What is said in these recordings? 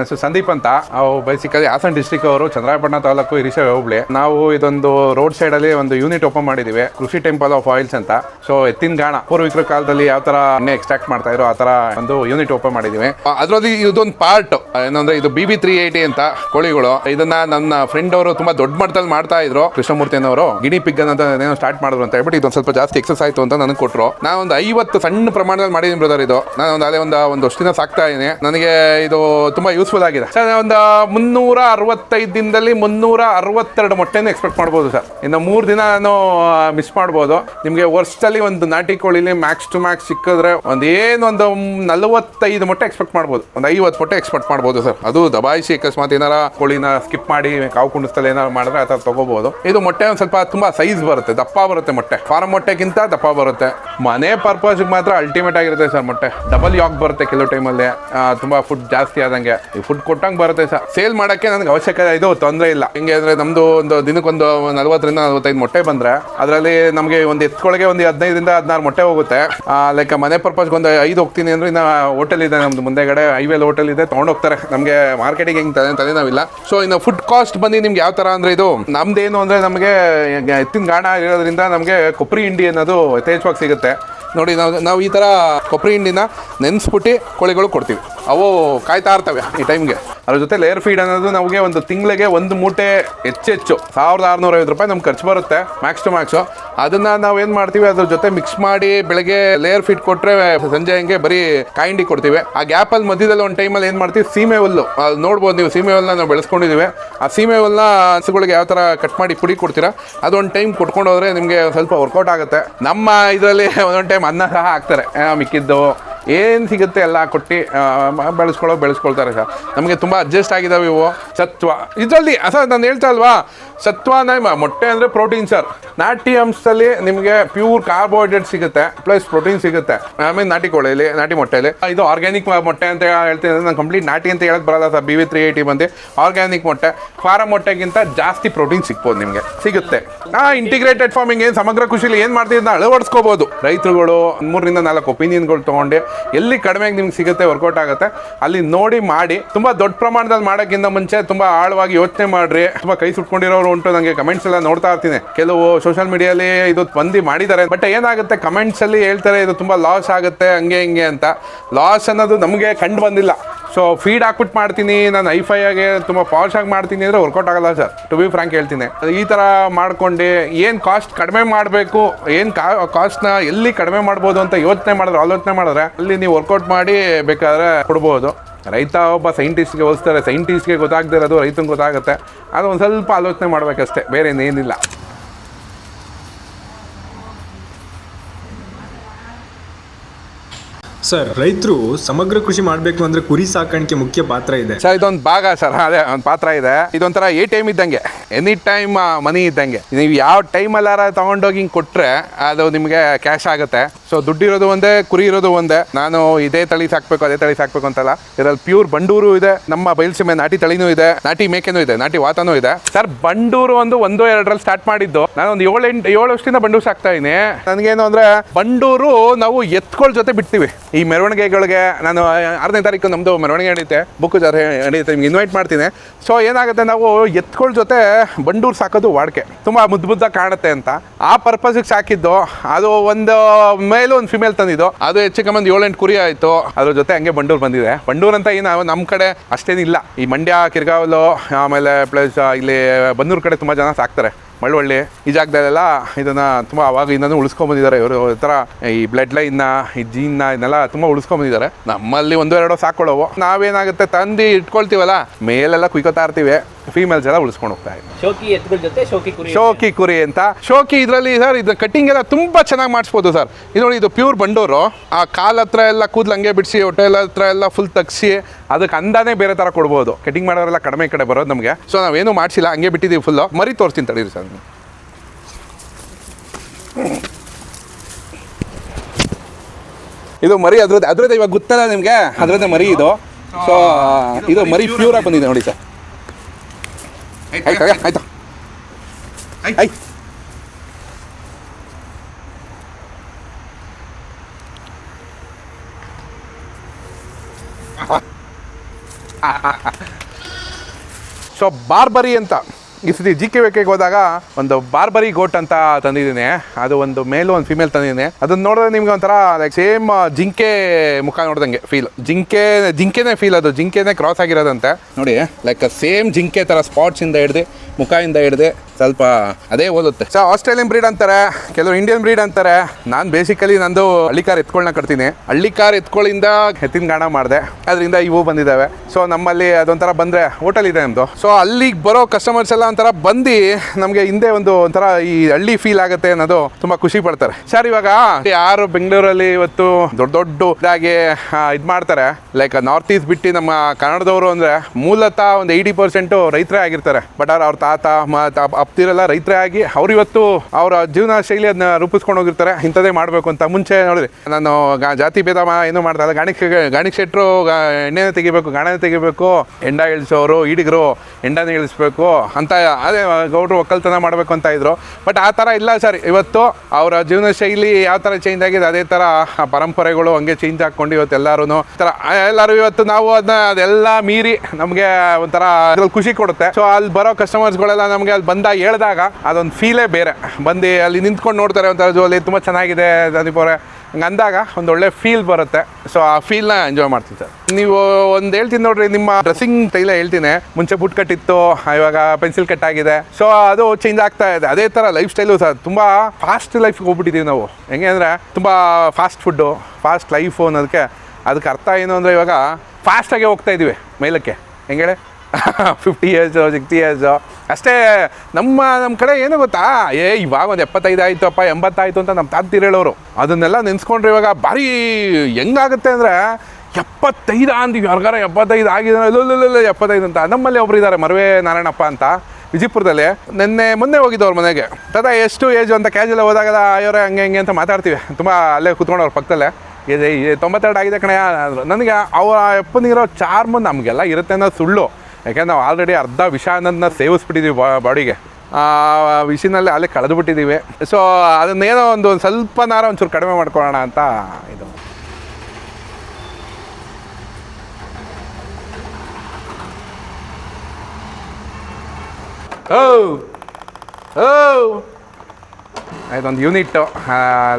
ಹೆಸರು ಸಂದೀಪ್ ಅಂತ. ನಾವು ಬೇಸಿಕಲಿ ಹಾಸನ ಡಿಸ್ಟಿಕ್ ಅವರು ಚಂದ್ರಾಯಪಟ್ಟಣ ತಾಲೂಕು ಹಿರಿಷ ಹೋಬಳಿ. ನಾವು ಇದೊಂದು ರೋಡ್ ಸೈಡ್ ಅಲ್ಲಿ ಒಂದು ಯೂನಿಟ್ ಓಪನ್ ಮಾಡಿದೀವಿ. ಕೃಷಿ ಟೆಂಪಲ್ ಆಫ್ ಆಯಿಲ್ಸ್ ಅಂತ. ಸೊ ಎತ್ತಿನ ಗಾಣ. ಪೂರ್ವಿಕರ ಕಾಲದಲ್ಲಿ ಯಾವ ತರ ಎಣ್ಣೆ ಎಕ್ಸ್ಟ್ರಾಕ್ಟ್ ಮಾಡ್ತಾ ಇರೋ ಆ ತರ ಒಂದು ಯೂನಿಟ್ ಓಪನ್ ಮಾಡಿದೀವಿ. ಅದರಲ್ಲಿ ಇದೊಂದು ಪಾರ್ಟ್ ಏನಂದ್ರೆ ಇದು ಬಿ ಬಿ ತ್ರೀ ಏಟಿ ಅಂತ ಕೋಳಿಗಳು. ಇದನ್ನ ನನ್ನ ಫ್ರೆಂಡ್ ಅವರು ತುಂಬಾ ದೊಡ್ಡ ಮಟ್ಟದಲ್ಲಿ ಮಾಡ್ತಾ ಇದ್ರು. ಕೃಷ್ಣಮೂರ್ತಿ ಅನ್ನೋರು. ಗಿಣಿ ಪಿಗ್ ಅಂತ ಏನೋ ಸ್ಟಾರ್ಟ್ ಮಾಡಿದ್ರು ಅಂತ ಹೇಳ್ಬಿಟ್ಟು ಇದೊಂದು ಸ್ವಲ್ಪ ಜಾಸ್ತಿ ಎಕ್ಸಸ್ ಆಯ್ತು ಅಂತ ನನಗೆ ಕೊಟ್ಟರು ನಾನು ಒಂದು ಐವತ್ತು ಸಣ್ಣ ಪ್ರಮಾಣದಲ್ಲಿ ಮಾಡಿದ್ದೀನಿ ಬ್ರದರ್ ಇದು. ನಾನು ಒಂದು ಅದೇ ಒಂದು ಒಂದು ವರ್ಷದಿಂದ ಸಾಕ್ತಾ ಇದ್ದೀನಿ ನನಗೆ ಇದು ತುಂಬಾ ಯೂಸ್ಫುಲ್ ಆಗಿದೆ. ಸರ್, ಒಂದು ಮುನ್ನೂರ ಅರವತ್ತೈದು ದಿನದಲ್ಲಿ ಮುನ್ನೂರ ಅರವತ್ತೆರಡು ಮೊಟ್ಟೆನ ಎಕ್ಸ್ಪೆಕ್ಟ್ ಮಾಡ್ಬೋದು ಸರ್. ಇನ್ನು ಮೂರು ದಿನ ನಾನು ಮಿಸ್ ಮಾಡ್ಬೋದು. ನಿಮಗೆ ವರ್ಷದಲ್ಲಿ ಒಂದು ನಾಟಿ ಕೋಳಿಲಿ ಮ್ಯಾಕ್ಸ್ ಟು ಮ್ಯಾಕ್ಸ್ ಸಿಕ್ಕಿದ್ರೆ ಒಂದು ಏನೊಂದು ನಲವತ್ತೈದು ಮೊಟ್ಟೆ ಎಕ್ಸ್ಪೆಕ್ಟ್ ಮಾಡ್ಬೋದು. ಒಂದು ಐವತ್ತು ಮೊಟ್ಟೆ ಎಕ್ಸ್ಪೆಕ್ಟ್ ಮಾಡ್ಬೋದು ಸರ್. ಅದು ದಬಾಯಿಸಿ ಅಕಸ್ಮಾತ್ ಏನಾರ ಕೋಳಿನ ಸ್ಕಿಪ್ ಮಾಡಿ ಕಾವು ಕುಣಿಸ್ತಲ್ಲಿ ಏನಾರು ಮಾಡಿದ್ರೆ ಆ ಥರ ತಗೋಬಹುದು ಇದು ಮೊಟ್ಟೆ ಒಂದು ಸ್ವಲ್ಪ ತುಂಬ ಸೈಜ್ ಬರುತ್ತೆ, ದಪ್ಪ ಬರುತ್ತೆ ಮೊಟ್ಟೆ. ಫಾರಂ ಮೊಟ್ಟೆಗಿಂತ ದಪ್ಪ ಬರುತ್ತೆ. ಮನೆ ಪರ್ಪಸ್ಗೆ ಮಾತ್ರ ಅಲ್ಟಿಮೇಟ್ ಆಗಿರುತ್ತೆ ಸರ್ ಮೊಟ್ಟೆ. ಡಬಲ್ ಯಾಕ್ ಬರುತ್ತೆ ಕೆಲವು ಟೈಮಲ್ಲಿ ತುಂಬಾ ಫುಡ್ ಜಾಸ್ತಿ ಆದಂಗೆ. ಫುಡ್ ಕೊಟ್ಟಂಗೆ ಬರುತ್ತೆ ಸರ್. ಸೇಲ್ ಮಾಡೋಕ್ಕೆ ನನಗೆ ಅವಶ್ಯಕತೆ ಇದು, ತೊಂದರೆ ಇಲ್ಲ. ಹಿಂಗೆ ಅಂದರೆ ನಮ್ಮದು ಒಂದು ದಿನಕ್ಕೊಂದು ನಲ್ವತ್ತರಿಂದ ನಲ್ವತ್ತೈದು ಮೊಟ್ಟೆ ಬಂದರೆ, ಅದರಲ್ಲಿ ನಮಗೆ ಒಂದು ಎತ್ಕೊಳಗೆ ಒಂದು ಹದಿನೈದರಿಂದ ಹದಿನಾರು ಮೊಟ್ಟೆ ಹೋಗುತ್ತೆ. ಲೈಕ್ ಮನೆ ಪರ್ಪಸ್ಗೆ ಒಂದು ಐದು ಹೋಗ್ತೀನಿ ಅಂದರೆ ಇನ್ನು ಹೋಟೆಲ್ ಇದೆ ನಮ್ಮದು ಮುಂದೆಗಡೆ ಹೈವೇಲ್ ಹೋಟೆಲ್ ಇದೆ ತೊಗೊಂಡೋಗ್ತಾರೆ ನಮಗೆ ಮಾರ್ಕೆಟಿಂಗ್ ಹೆಂಗೆ ತಲೆ ನಾವಿಲ್ಲ ಸೊ ಇನ್ನು ಫುಡ್ ಕಾಸ್ಟ್ ಬಂದು ನಿಮ್ಗೆ ಯಾವ ಥರ ಅಂದರೆ ಇದು, ನಮ್ದೇನು ಅಂದರೆ ನಮಗೆ ಎತ್ತಿನ ಗಾಣ ಇರೋದ್ರಿಂದ ನಮಗೆ ಕೊಬ್ಬರಿ ಹಿಂಡಿ ಅನ್ನೋದು ಯಥೇಚ್ಛವಾಗಿ ಸಿಗುತ್ತೆ. ನೋಡಿ, ನಾವು ನಾವು ಈ ಥರ ಕೊಬ್ಬರಿ ಹಿಂಡಿನ ನೆನೆಸ್ಬಿಟ್ಟು ಕೋಳಿಗಳು ಕೊಡ್ತೀವಿ. ಅವು ಕಾಯ್ತಾ ಇರ್ತವೆ ಈ ಟೈಮ್ಗೆ. ಅದ್ರ ಜೊತೆ ಲೇಯರ್ ಫೀಡ್ ಅನ್ನೋದು ನಮಗೆ ಒಂದು ತಿಂಗಳಿಗೆ ಒಂದು ಮೂಟೆ ಹೆಚ್ಚೆಚ್ಚು ಸಾವಿರದ ಆರುನೂರ ಐವತ್ತು ರೂಪಾಯಿ ನಮ್ಗೆ ಖರ್ಚು ಬರುತ್ತೆ ಮ್ಯಾಕ್ಸ್ ಟು ಮ್ಯಾಕ್ಸು ಅದನ್ನು ನಾವು ಏನು ಮಾಡ್ತೀವಿ, ಅದ್ರ ಜೊತೆ ಮಿಕ್ಸ್ ಮಾಡಿ ಬೆಳಗ್ಗೆ ಲೇಯರ್ ಫೀಡ್ ಕೊಟ್ಟರೆ ಸಂಜೆ ಹಂಗೆ ಬರೀ ಕಾಯಿಂಡಿ ಕೊಡ್ತೀವಿ. ಆ ಗ್ಯಾಪಲ್ಲಿ ಮಧ್ಯದಲ್ಲಿ ಒಂದು ಟೈಮಲ್ಲಿ ಏನು ಮಾಡ್ತೀವಿ, ಸೀಮೆ ಹುಲ್ಲು. ಅದು ನೋಡ್ಬೋದು ನೀವು, ಸೀಮೆ ಹುಲ್ಲನ್ನ ನಾವು ಬೆಳೆಸ್ಕೊಂಡಿದ್ದೀವಿ ಆ ಸೀಮೆ ಹುಲ್ಲನ್ನ ಹಸುಗಳಿಗೆ ಯಾವ ಥರ ಕಟ್ ಮಾಡಿ ಪುಡಿ ಕೊಡ್ತೀರಾ, ಅದೊಂದು ಟೈಮ್ ಕೊಟ್ಕೊಂಡು ಹೋದ್ರೆ ನಿಮಗೆ ಸ್ವಲ್ಪ ವರ್ಕೌಟ್ ಆಗುತ್ತೆ. ನಮ್ಮ ಇದರಲ್ಲಿ ಒಂದೊಂದು ಟೈಮ್ ಅನ್ನ ಸಹ ಹಾಕ್ತಾರೆ. ಮಿಕ್ಕಿದ್ದು. ಏನು ಸಿಗುತ್ತೆ ಎಲ್ಲ ಕೊಟ್ಟು ಬೆಳೆಸ್ಕೊಳ್ಳೋ, ಬೆಳೆಸ್ಕೊಳ್ತಾರೆ ಸರ್. ನಮಗೆ ತುಂಬ ಅಡ್ಜಸ್ಟ್ ಆಗಿದ್ದಾವೆ ಇವು. ಸತ್ವ. ಇದರಲ್ಲಿ ಸರ್ ನಾನು ಹೇಳ್ತಾ ಅಲ್ವಾ ಸತ್ವ ಮೊಟ್ಟೆ ಅಂದರೆ ಪ್ರೋಟೀನ್ ಸರ್ ನಾಟಿ ಅಂಶದಲ್ಲಿ ನಿಮಗೆ ಪ್ಯೂರ್ ಕಾರ್ಬೋಹೈಡ್ರೇಟ್ ಸಿಗುತ್ತೆ ಪ್ಲಸ್ ಪ್ರೋಟೀನ್ ಸಿಗುತ್ತೆ. ಆಮೇಲೆ ನಾಟಿ ಕೋಳಿಲಿ, ನಾಟಿ ಮೊಟ್ಟೆಯಲ್ಲಿ ಇದು ಆರ್ಗ್ಯಾನಿಕ್ ಮೊಟ್ಟೆ ಅಂತ ಹೇಳ್ತೀನಿ ನಾನು ಕಂಪ್ಲೀಟ್ ನಾಟಿ ಅಂತ ಹೇಳಕ್ಕೆ ಬರಲ್ಲ sir. B V three eighty ಬಂದು ಆರ್ಗ್ಯಾನಿಕ್ ಮೊಟ್ಟೆ. ಫಾರಂ ಮೊಟ್ಟೆಗಿಂತ ಜಾಸ್ತಿ ಪ್ರೋಟೀನ್ ಸಿಗ್ಬೋದು ನಿಮಗೆ. ಸಿಗುತ್ತೆ. ಆ ಇಂಟಿಗ್ರೇಟೆಡ್ ಫಾರ್ಮಿಂಗ್ ಏನು ಸಮಗ್ರ ಕೃಷಿಲಿ ಏನು ಮಾಡ್ತಿದ್ದ ಅಳವಡಿಸ್ಕೋಬೋದು. ರೈತರುಗಳು ಮೂರರಿಂದ ನಾಲ್ಕು ಒಪಿನಿಯನ್ಗಳು ತೊಗೊಂಡು ಎಲ್ಲಿ ಕಡಿಮೆ ನಿಮ್ಗೆ ಸಿಗುತ್ತೆ ವರ್ಕೌಟ್ ಆಗುತ್ತೆ, ಅಲ್ಲಿ ನೋಡಿ ಮಾಡಿ. ತುಂಬ ದೊಡ್ಡ ಪ್ರಮಾಣದಲ್ಲಿ ಮಾಡೋಕ್ಕಿಂತ ಮುಂಚೆ ತುಂಬ ಆಳವಾಗಿ ಯೋಚನೆ ಮಾಡ್ರಿ. ತುಂಬ ಕೈ ಸುಟ್ಕೊಂಡಿರೋರು ಉಂಟು ನನಗೆ ಕಮೆಂಟ್ಸ್ ಎಲ್ಲ ನೋಡ್ತಾ ಇರ್ತೀನಿ. ಕೆಲವು ಸೋಷಿಯಲ್ ಮೀಡಿಯಲ್ಲಿ ಇದು ಬಂದು ಮಾಡಿದ್ದಾರೆ. ಬಟ್ ಏನಾಗುತ್ತೆ ಕಮೆಂಟ್ಸಲ್ಲಿ ಹೇಳ್ತಾರೆ, ಇದು ತುಂಬ ಲಾಸ್ ಆಗುತ್ತೆ, ಹಂಗೆ ಹಿಂಗೆ ಅಂತ. ಲಾಸ್ ಅನ್ನೋದು ನಮಗೆ ಕಂಡು ಬಂದಿಲ್ಲ. ಸೊ ಫೀಡ್ ಹಾಕ್ಬಿಟ್ಟು ಮಾಡ್ತೀನಿ, ನಾನು ಐಫೈ ಆಗಿ ತುಂಬ ಪಾಲಿಶ್ ಆಗಿ ಮಾಡ್ತೀನಿ ಅಂದರೆ ವರ್ಕೌಟ್ ಆಗಲ್ಲ ಸರ್ ಟು ಬಿ ಫ್ರಾಂಕ್ ಹೇಳ್ತೀನಿ. ಈ ಥರ ಮಾಡ್ಕೊಂಡು, ಏನು ಕಾಸ್ಟ್ ಕಡಿಮೆ ಮಾಡಬೇಕು, ಏನು ಕಾ ಕಾಸ್ಟ್ನ ಎಲ್ಲಿ ಕಡಿಮೆ ಮಾಡ್ಬೋದು ಅಂತ ಯೋಚನೆ ಮಾಡಿದ್ರೆ, ಆಲೋಚನೆ ಮಾಡಿದ್ರೆ, ಅಲ್ಲಿ ನೀವು ವರ್ಕೌಟ್ ಮಾಡಿ ಬೇಕಾದ್ರೆ ಕೊಡ್ಬೋದು. ರೈತ ಒಬ್ಬ ಸೈಂಟಿಸ್ಟ್ಗೆ ಹೋಲಿಸ್ತಾರೆ ಸೈಂಟಿಸ್ಟ್ಗೆ ಗೊತ್ತಾಗದೇ ಇರೋದು ರೈತನಿಗೆ ಗೊತ್ತಾಗುತ್ತೆ. ಅದು ಒಂದು ಸ್ವಲ್ಪ ಆಲೋಚನೆ ಮಾಡಬೇಕಷ್ಟೇ, ಬೇರೆ ಏನಿಲ್ಲ ಸರ್, ರೈತರು ಸಮಗ್ರ ಕೃಷಿ ಮಾಡಬೇಕು ಅಂದ್ರೆ ಕುರಿ ಸಾಕಾಣಿಕೆ ಮುಖ್ಯ ಪಾತ್ರ ಇದೆ. ಸರ್, ಇದೊಂದು ಭಾಗ ಸರ್, ಅದೇ ಒಂದು ಪಾತ್ರ ಇದೆ. ಇದೊಂಥರ ಎ ಟೈಮ್ ಇದ್ದಂಗೆ ಎನಿ ಟೈಮ್ ಮನಿ ಇದ್ದಂಗೆ. ನೀವು ಯಾವ ಟೈಮಲ್ಲಾರ ತಗೊಂಡೋಗಿ ಹಿಂಗೆ ಕೊಟ್ಟರೆ ಅದು ನಿಮಗೆ ಕ್ಯಾಶ್ ಆಗುತ್ತೆ. ಸೊ ದುಡ್ಡಿರೋದು ಒಂದೇ ಕುರಿ ಇರೋದು ಒಂದೇ. ನಾನು ಇದೇ ತಳಿ ಸಾಕ್ಬೇಕು ಅದೇ ತಳಿ ಸಾಕ್ಬೇಕು ಅಂತಲ್ಲ. ಇದ್ರಲ್ಲಿ ಪ್ಯೂರ್ ಬಂಡೂರು ಇದೆ ನಮ್ಮ ಬಯಲ್ಸೀಮೆ ನಾಟಿ ತಳಿನೂ ಇದೆ ನಾಟಿ ಮೇಕೆನೂ ಇದೆ ನಾಟಿ ವಾತನೂ ಇದೆ. ಸರ್ ಬಂಡೂರು ಒಂದು ಒಂದು ಎರಡರಲ್ಲಿ ಸ್ಟಾರ್ಟ್ ಮಾಡಿದ್ದು. ನಾನು ಒಂದು ಏಳು ಎಂಟು ಏಳು ವರ್ಷದಿಂದ ಬಂಡೂರು ಸಾಕ್ತಾ ಇದ್ದೀನಿ. ನನಗೇನು ಅಂದರೆ ಬಂಡೂರು ನಾವು ಎತ್ಕೊಳ್ ಜೊತೆ ಬಿಡ್ತೀವಿ. ಈ ಮೆರವಣಿಗೆಗಳಿಗೆ ನಾನು ಆರನೇ ತಾರೀಕು ನಮ್ಮದು ಮೆರವಣಿಗೆ ನಡೀತೆ ಬುಕ್ ಜೊತೆ ನಡೀತೆ ನಿಮ್ಗೆ ಇನ್ವೈಟ್ ಮಾಡ್ತೀನಿ. ಸೊ ಏನಾಗುತ್ತೆ ನಾವು ಎತ್ಕೊಳ್ ಜೊತೆ ಬಂಡೂರು ಸಾಕೋದು ವಾಡಿಕೆ. ತುಂಬ ಮುದ್ದು ಮುದ್ದಾಗಿ ಕಾಣುತ್ತೆ ಅಂತ. ಆ ಪರ್ಪಸ್ಗೆ ಸಾಕಿದ್ದು. ಅದು ಒಂದು ಮೇಲು ಒಂದು ಫಿಮೇಲ್ ತಂದಿದ್ದು. ಅದು ಹೆಚ್ಚು ಕಮ್ಮಿ ಒಂದು ಏಳೆಂಟು ಕುರಿ ಆಯಿತು. ಅದ್ರ ಜೊತೆ ಹಂಗೆ ಬಂಡೂರು ಬಂದಿದೆ. ಬಂಡೂರ್ ಅಂತ ಏನು, ನಮ್ಮ ಕಡೆ ಅಷ್ಟೇನಿಲ್ಲ. ಈ ಮಂಡ್ಯ, ಕಿರ್ಗಾವಲು, ಆಮೇಲೆ ಪ್ಲಸ್ ಇಲ್ಲಿ, ಬನ್ನೂರು ಕಡೆ ತುಂಬ ಜನ ಸಾಕ್ತಾರೆ. ಮಳವಳ್ಳಿ ಈ ಜಾಗದಲ್ಲೆಲ್ಲ ಇದನ್ನ ತುಂಬ ಅವಾಗಿಂದನೂ ಉಳಿಸ್ಕೊಂಬಂದಿದ್ದಾರೆ ಇವರು ಈ ಥರ ಈ ಬ್ಲಡ್ ಲೈನ್ನ ಈ ಜೀನ್ನ ಇದನ್ನೆಲ್ಲ ತುಂಬ ಉಳಿಸ್ಕೊಂಬಂದಿದ್ದಾರೆ ನಮ್ಮಲ್ಲಿ ಒಂದು ಎರಡು ಸಾಕೊಳ್ಳೋವು ನಾವೇನಾಗುತ್ತೆ? ತಂದು ಇಟ್ಕೊಳ್ತೀವಲ್ಲ? ಮೇಲೆಲ್ಲ ಕುಯ್ಕೋತಾ ಇರ್ತೀವಿ. ಫೀಮೇಲ್ಸ್ ಎಲ್ಲ ಉಳಿಸ್ಕೊಂಡು ಹೋಗ್ತಾ ಇದ್ದೀವಿ ಶೋಕಿ ಎತ್ತುಗಳ ಜೊತೆ ಶೋಕಿ ಕುರಿ ಶೋಕಿ ಕುರಿ ಅಂತ. ಶೋಕಿ ಇದರಲ್ಲಿ ಸರ್ ಇದು ಕಟ್ಟಿಂಗ್ ಎಲ್ಲ ತುಂಬ ಚೆನ್ನಾಗಿ ಮಾಡಿಸ್ಬೋದು ಸರ್. ಇದು ನೋಡಿ ಇದು ಪ್ಯೂರ್ ಬಂಡೂರು. ಆ ಕಾಲ್ ಹತ್ರ ಎಲ್ಲ ಕೂದಲು ಹಂಗೆ ಬಿಡಿಸಿ ಹೊಟ್ಟೆ ಹತ್ರ ಎಲ್ಲ ಫುಲ್ ತಗ್ಸಿ ಅದಕ್ಕೆ ಅಂದಾನೇ ಬೇರೆ ಥರ ಕೊಡ್ಬೋದು. ಕಟಿಂಗ್ ಮಾಡೋರೆಲ್ಲ ಕಡಿಮೆ ಕಡೆ ಬರೋದು ನಮಗೆ. ಸೊ ನಾವೇನು ಮಾಡಿಸಿಲ್ಲ ಹಂಗೆ ಬಿಟ್ಟಿದ್ದೀವಿ ಫುಲ್ಲು ಮರಿ ತೋರಿಸ್ತೀನಿ ತಡೀರಿ ಸರ್. ಇದು ಮರಿ ಅದ್ರದ್ದು ಅದ್ರದ್ದು ಇವಾಗ ಗೊತ್ತಲ್ಲ ನಿಮಗೆ? ಅದ್ರದ್ದೇ ಮರಿ ಇದು. ಸೊ ಇದು ಮರಿ ಪ್ಯೂರ್ ಆಗಿ ಬಂದಿದೆ ನೋಡಿ ಸರ್. ಆಯ್ತಾ? ಆಯ್ತು ಸೊ ಬಾರ್ಬರಿ ಅಂತ. ಈ ಸತಿ ಜಿ ಕೆ ಹೋದಾಗ ಒಂದು ಬಾರ್ಬರಿ ಗೋಟ್ ಅಂತ ತಂದಿದ್ದೀನಿ. ಅದು ಒಂದು ಮೇಲು ಒಂದು ಫಿಮೇಲ್ ತಂದಿದ್ದೀನಿ. ಅದನ್ನ ನೋಡಿದ್ರೆ ನಿಮ್ಗೆ ಒಂಥರ ಲೈಕ್ ಸೇಮ್ ಜಿಂಕೆ ಮುಖ ನೋಡ್ದಂಗೆ ಫೀಲ್ ಜಿಂಕೆ ಜಿಂಕೆನೇ ಫೀಲ್ ಅದು. ಜಿಂಕೆನೇ ಕ್ರಾಸ್ ಆಗಿರೋದಂತೆ. ನೋಡಿ ಲೈಕ್ ಸೇಮ್ ಜಿಂಕೆ ಥರ ಸ್ಪಾಟ್ಸಿಂದ ಹಿಡ್ದು ಮುಖದಿಂದ ಹಿಡ್ದು ಸ್ವಲ್ಪ ಅದೇ ಓದುತ್ತೆ ಸೊ ಆಸ್ಟ್ರೇಲಿಯನ್ ಬ್ರೀಡ್ ಅಂತಾರೆ, ಕೆಲವರು ಇಂಡಿಯನ್ ಬ್ರೀಡ್ ಅಂತಾರೆ. ನಾನು ಬೇಸಿಕಲಿ ನಂದು ಹಳ್ಳಿ ಕಾರ್ ಎತ್ಕೊಳ್ನ ಕಟ್ತೀನಿ. ಹಳ್ಳಿ ಕಾರ್ ಎತ್ಕೊಳ್ಳಿಂದ ಎತ್ತಿನ ಗಾಣ ಮಾಡಿದೆ. ಅದರಿಂದ ಇವು ಬಂದಿದ್ದಾವೆ. ಸೊ ನಮ್ಮಲ್ಲಿ ಅದೊಂಥರ ಬಂದರೆ ಹೋಟೆಲ್ ಇದೆ ನಮ್ಮದು ಸೊ ಅಲ್ಲಿಗೆ ಬರೋ ಕಸ್ಟಮರ್ಸ್ ಎಲ್ಲ ಒಂಥರ ಬಂದು ನಮಗೆ ಹಿಂದೆ ಒಂದು ಒಂಥರ ಈ ಹಳ್ಳಿ ಫೀಲ್ ಆಗುತ್ತೆ ಅನ್ನೋದು ತುಂಬ ಖುಷಿ ಪಡ್ತಾರೆ. ಸರ್ ಇವಾಗ ಯಾರು ಬೆಂಗಳೂರಲ್ಲಿ ಇವತ್ತು ದೊಡ್ಡ ದೊಡ್ಡ ಇದಾಗಿ ಇದು ಮಾಡ್ತಾರೆ. ಲೈಕ್ ನಾರ್ತ್ ಈಸ್ಟ್ ಬಿಟ್ಟು ನಮ್ಮ ಕನ್ನಡದವರು ಅಂದರೆ ಮೂಲತಃ ಒಂದು ಏಯ್ಟಿ ಪರ್ಸೆಂಟು ರೈತರೇ ಆಗಿರ್ತಾರೆ. ಬಟ್ ಅವ್ರು, ಅವ್ರ ತಾತ ಅಪ್ತಿರೆಲ್ಲ ರೈತರೇ ಆಗಿ ಅವ್ರು ಇವತ್ತು ಅವರ ಜೀವನ ಶೈಲಿ ಅದನ್ನ ರೂಪಿಸ್ಕೊಂಡು ಹೋಗಿರ್ತಾರೆ. ಇಂಥದ್ದೇ ಮಾಡಬೇಕು ಅಂತ ಮುಂಚೆ ನೋಡಿದ್ರಿ ನಾನು ಜಾತಿ ಭೇದ ಏನು ಮಾಡ್ತಾ ಇಲ್ಲ ಗಾಣಿಕ್ ಗಾಣಿಕ್ ಶೆಟ್ರು, ಗಾ- ಎಣ್ಣೆನ ತೆಗಿಬೇಕು, ಗಾಣನ ತೆಗಿಬೇಕು ಎಂಡ ಇಳಿಸೋರು, ಈಡಿಗರು ಎಂಡನ ಇಳಿಸ್ಬೇಕು, ಅಂತ ಅದೇ ಗೌಡ್ರು ಒಕ್ಕಲ್ತನ ಮಾಡಬೇಕು ಅಂತ ಇದ್ರು. ಬಟ್ ಆ ಥರ ಇಲ್ಲ ಸರ್. ಇವತ್ತು ಅವರ ಜೀವನ ಶೈಲಿ ಯಾವ ಥರ ಚೇಂಜ್ ಆಗಿದೆ, ಅದೇ ಥರ ಪರಂಪರೆಗಳು ಹಂಗೆ ಚೇಂಜ್ ಹಾಕ್ಕೊಂಡು ಇವತ್ತು ಎಲ್ಲರೂ ಥರ ಎಲ್ಲರೂ ಇವತ್ತು ನಾವು ಅದನ್ನ, ಅದೆಲ್ಲ ಮೀರಿ ನಮಗೆ ಒಂಥರ ಅದ್ರಲ್ಲಿ ಖುಷಿ ಕೊಡುತ್ತೆ. ಸೊ ಅಲ್ಲಿ ಬರೋ ಕಸ್ಟಮರ್ಸ್ಗಳೆಲ್ಲ ನಮಗೆ ಅಲ್ಲಿ ಬಂದಾಗ ಹೇಳಿದಾಗ ಅದೊಂದು ಫೀಲೇ ಬೇರೆ. ಬಂದು ಅಲ್ಲಿ ನಿಂತ್ಕೊಂಡು ನೋಡ್ತಾರೆ ಒಂಥರ ಅಲ್ಲಿ ತುಂಬ ಚೆನ್ನಾಗಿದೆ ಸಂದೀಪ್ ಅವರೇ ಹಂಗೆ ಅಂದಾಗ ಒಂದು ಒಳ್ಳೆ ಫೀಲ್ ಬರುತ್ತೆ. ಸೊ ಆ ಫೀಲ್ನ ಎಂಜಾಯ್ ಮಾಡ್ತೀನಿ ಸರ್. ನೀವು ಒಂದು ಹೇಳ್ತೀನಿ ನೋಡ್ರಿ, ನಿಮ್ಮ ಡ್ರೆಸ್ಸಿಂಗ್ ಸ್ಟೈಲ ಹೇಳ್ತೀನಿ. ಮುಂಚೆ ಬುಟ್ ಕಟ್ ಇತ್ತು, ಇವಾಗ ಪೆನ್ಸಿಲ್ ಕಟ್ ಆಗಿದೆ. ಸೊ ಅದು ಚೇಂಜ್ ಆಗ್ತಾ ಇದೆ. ಅದೇ ಥರ ಲೈಫ್ ಸ್ಟೈಲು ಸರ್ ತುಂಬ ಫಾಸ್ಟ್ ಲೈಫ್ಗೆ ಹೋಗ್ಬಿಟ್ಟಿದ್ದೀವಿ ನಾವು. ಹೆಂಗೆ ಅಂದರೆ, ತುಂಬ ಫಾಸ್ಟ್ ಫುಡ್ಡು ಫಾಸ್ಟ್ ಲೈಫು ಅನ್ನೋದಕ್ಕೆ ಅದಕ್ಕೆ ಅರ್ಥ ಏನು ಅಂದರೆ, ಇವಾಗ ಫಾಸ್ಟಾಗೆ ಹೋಗ್ತಾ ಇದ್ದೀವಿ ಮೇಲಕ್ಕೆ. ಹೆಂಗೇಳಿ ಫಿಫ್ಟಿ ಇಯರ್ಸು ಸಿಕ್ಸ್ಟಿ ಇಯರ್ಸು ಅಷ್ಟೇ, ನಮ್ಮ ನಮ್ಮ ಕಡೆ ಏನು ಗೊತ್ತಾ? ಏ, ಇವಾಗ ಒಂದು ಎಪ್ಪತ್ತೈದು ಆಯಿತಪ್ಪ, ಎಂಬತ್ತಾಯಿತು ಅಂತ ನಮ್ಮ ತಾತ ಹೇಳೋರು ಅದನ್ನೆಲ್ಲ ನೆನೆಸ್ಕೊಂಡ್ರೆ ಇವಾಗ ಭಾರಿ ಹೆಂಗಾಗುತ್ತೆ ಅಂದರೆ ಎಪ್ಪತ್ತೈದು ಅಂತೀವಿ ಹೊರಗಾರ ಎಪ್ಪತ್ತೈದು ಆಗಿದೆ ಇಲ್ಲ ಎಪ್ಪತ್ತೈದು ಅಂತ. ನಮ್ಮಲ್ಲಿ ಒಬ್ರು ಇದ್ದಾರೆ ಮರವೆ ನಾರಾಯಣಪ್ಪ ಅಂತ, ವಿಜಯಪುರದಲ್ಲಿ. ನಿನ್ನೆ ಮೊನ್ನೆ ಹೋಗಿದ್ದು ಅವ್ರ ಮನೆಗೆ. ತದ ಎಷ್ಟು ಏಜ್ ಅಂತ ಕ್ಯಾಜುವಲ್ ಹೋದಾಗ ಅಯ್ಯೋರೆ ಹಂಗೆ ಹಂಗೆ ಅಂತ ಮಾತಾಡ್ತೀವಿ. ತುಂಬ ಅಲ್ಲೇ ಕುತ್ಕೊಂಡು ಅವ್ರ ಪಕ್ಕದಲ್ಲೇ. ತೊಂಬತ್ತೆರಡು ಆಗಿದೆ ಕಣೆಯ ನನಗೆ ಅವರ ಎಪ್ಪನಿಗಿರೋ ಚಾರ್ಮ್ ನಮಗೆಲ್ಲ ಇರುತ್ತೆ ಅನ್ನೋದು ಸುಳ್ಳು. ಯಾಕೆಂದ್ರೆ ನಾವು ಆಲ್ರೆಡಿ ಅರ್ಧ ವಿಷ ಅನ್ನೋದನ್ನ ಸೇವಿಸ್ಬಿಟ್ಟಿದ್ದೀವಿ ಬಾಡಿಗೆ. ಆ ವಿಷಯದಲ್ಲಿ ಅಲ್ಲೇ ಕಳೆದು ಬಿಟ್ಟಿದ್ದೀವಿ ಸೊ ಅದನ್ನೇನೋ ಒಂದು ಒಂದು ಸ್ವಲ್ಪ ನಾರ ಒಂಚೂರು ಕಡಿಮೆ ಮಾಡ್ಕೊಳ್ಳೋಣ ಅಂತ ಇದು. ಓ ಓ ಇದೊಂದು unit